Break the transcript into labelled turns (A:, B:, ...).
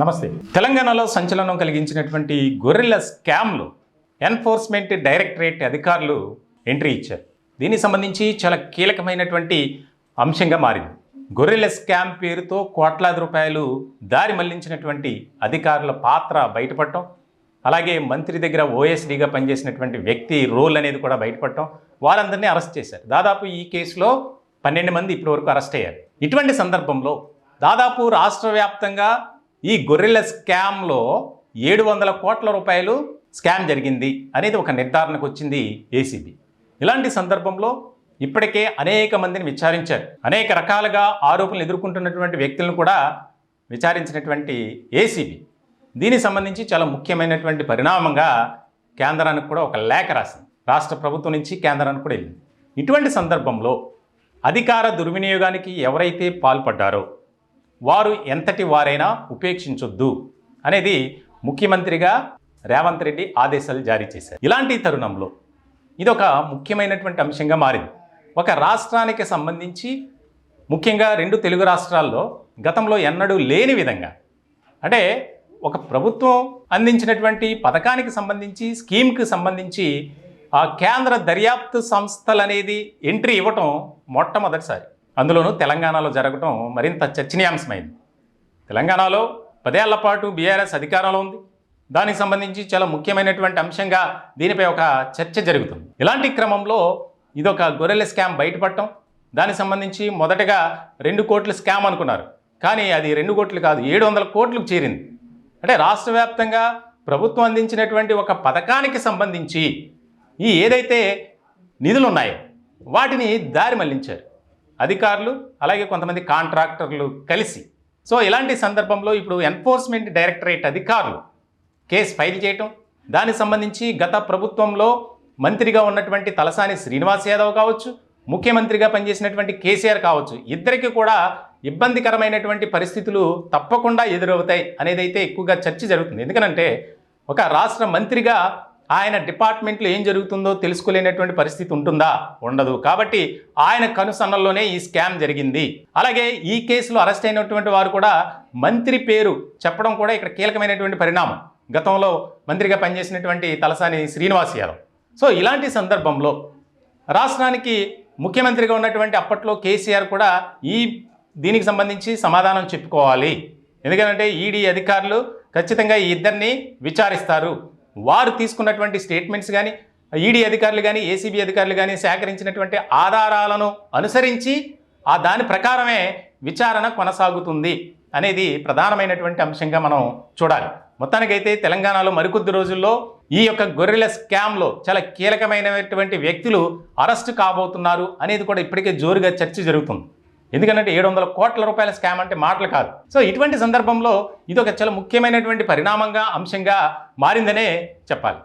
A: నమస్తే. తెలంగాణలో సంచలనం కలిగించినటువంటి గొర్రెల స్కామ్లో ఎన్ఫోర్స్మెంట్ డైరెక్టరేట్ అధికారులు ఎంట్రీ ఇచ్చారు. దీనికి సంబంధించి చాలా కీలకమైనటువంటి అంశంగా మారింది. గొర్రెల స్కామ్ పేరుతో కోట్లాది రూపాయలు దారి మళ్ళించినటువంటి అధికారుల పాత్ర బయటపడటం అలాగే మంత్రి దగ్గర ఓఎస్డీగా పనిచేసినటువంటి వ్యక్తి రోల్ అనేది కూడా బయటపడటం వారందరినీ అరెస్ట్ చేశారు. దాదాపు ఈ కేసులో పన్నెండు మంది ఇప్పటివరకు అరెస్ట్ అయ్యారు. ఇటువంటి సందర్భంలో దాదాపు రాష్ట్ర వ్యాప్తంగా ఈ గొర్రెల స్కామ్లో ఏడు వందల కోట్ల రూపాయలు స్కామ్ జరిగింది అనేది ఒక నిర్ధారణకు వచ్చింది ఏసీబీ. ఇలాంటి సందర్భంలో ఇప్పటికే అనేక మందిని విచారించారు. అనేక రకాలుగా ఆరోపణలు ఎదుర్కొంటున్నటువంటి వ్యక్తులను కూడా విచారించినటువంటి ఏసీబీ. దీనికి సంబంధించి చాలా ముఖ్యమైనటువంటి పరిణామంగా కేంద్రానికి కూడా ఒక లేఖ రాసింది. రాష్ట్ర ప్రభుత్వం నుంచి కేంద్రానికి కూడా వెళ్ళింది. ఇటువంటి సందర్భంలో అధికార దుర్వినియోగానికి ఎవరైతే పాల్పడ్డారో వారు ఎంతటి వారైనా ఉపేక్షించొద్దు అనేది ముఖ్యమంత్రిగా రేవంత్ రెడ్డి ఆదేశాలు జారీ చేశారు. ఇలాంటి తరుణంలో ఇదొక ముఖ్యమైనటువంటి అంశంగా మారింది. ఒక రాష్ట్రానికి సంబంధించి ముఖ్యంగా రెండు తెలుగు రాష్ట్రాల్లో గతంలో ఎన్నడూ లేని విధంగా అంటే ఒక ప్రభుత్వం అందించినటువంటి పథకానికి సంబంధించి స్కీమ్కి సంబంధించి ఆ కేంద్ర దర్యాప్తు సంస్థలనేది ఎంట్రీ ఇవ్వటం మొట్టమొదటిసారి. అందులోనూ తెలంగాణలో జరగటం మరింత చర్చనీయాంశమైంది. తెలంగాణలో పదేళ్ళ పాటు బీఆర్ఎస్ అధికారంలో ఉంది. దానికి సంబంధించి చాలా ముఖ్యమైనటువంటి అంశంగా దీనిపై ఒక చర్చ జరుగుతుంది. ఇలాంటి క్రమంలో ఇదొక గొర్రెల స్కామ్ బయటపడటం దానికి సంబంధించి మొదటగా రెండు కోట్ల స్కామ్ అనుకున్నారు. కానీ అది రెండు కోట్లు కాదు ఏడు వందల కోట్లకు చేరింది. అంటే రాష్ట్ర వ్యాప్తంగా ప్రభుత్వం అందించినటువంటి ఒక పథకానికి సంబంధించి ఈ ఏదైతే నిధులు ఉన్నాయో వాటిని దారి మళ్ళించారు. అధికారులు అలాగే కొంతమంది కాంట్రాక్టర్లు కలిసి. సో ఇలాంటి సందర్భంలో ఇప్పుడు ఎన్ఫోర్స్మెంట్ డైరెక్టరేట్ అధికారులు కేసు ఫైల్ చేయటం దానికి సంబంధించి గత ప్రభుత్వంలో మంత్రిగా ఉన్నటువంటి తలసాని శ్రీనివాస్ యాదవ్ కావచ్చు ముఖ్యమంత్రిగా పనిచేసినటువంటి కేసీఆర్ కావచ్చు ఇద్దరికి కూడా ఇబ్బందికరమైనటువంటి పరిస్థితులు తప్పకుండా ఎదురవుతాయి అనేది అయితే ఎక్కువగా చర్చ జరుగుతుంది. ఎందుకనంటే ఒక రాష్ట్ర మంత్రిగా ఆయన డిపార్ట్మెంట్లో ఏం జరుగుతుందో తెలుసుకోలేనటువంటి పరిస్థితి ఉంటుందా? ఉండదు. కాబట్టి ఆయన కనుసన్నల్లోనే ఈ స్కామ్ జరిగింది. అలాగే ఈ కేసులో అరెస్ట్ అయినటువంటి వారు కూడా మంత్రి పేరు చెప్పడం కూడా ఇక్కడ కీలకమైనటువంటి పరిణామం. గతంలో మంత్రిగా పనిచేసినటువంటి తలసాని శ్రీనివాస్ యాదవ్. సో ఇలాంటి సందర్భంలో రాష్ట్రానికి ముఖ్యమంత్రిగా ఉన్నటువంటి అప్పట్లో కేసీఆర్ కూడా ఈ దీనికి సంబంధించి సమాధానం చెప్పుకోవాలి. ఎందుకంటే ఈడీ అధికారులు ఖచ్చితంగా ఈ ఇద్దరిని విచారిస్తారు. వారు తీసుకున్నటువంటి స్టేట్మెంట్స్ కానీ ఈడీ అధికారులు కానీ ఏసీబీ అధికారులు కానీ సేకరించినటువంటి ఆధారాలను అనుసరించి ఆ దాని ప్రకారమే విచారణ కొనసాగుతుంది అనేది ప్రధానమైనటువంటి అంశంగా మనం చూడాలి. మొత్తానికైతే తెలంగాణలో మరికొద్ది రోజుల్లో ఈ యొక్క గొర్రెల స్కామ్లో చాలా కీలకమైనటువంటి వ్యక్తులు అరెస్ట్ కాబోతున్నారు అనేది కూడా ఇప్పటికే జోరుగా చర్చ జరుగుతుంది. ఎందుకంటే ఏడు వందల కోట్ల రూపాయల స్కామ్ అంటే మాటలు కాదు. సో ఇటువంటి సందర్భంలో ఇది ఒక చాలా ముఖ్యమైనటువంటి పరిణామంగా అంశంగా మారిందనే చెప్పాలి.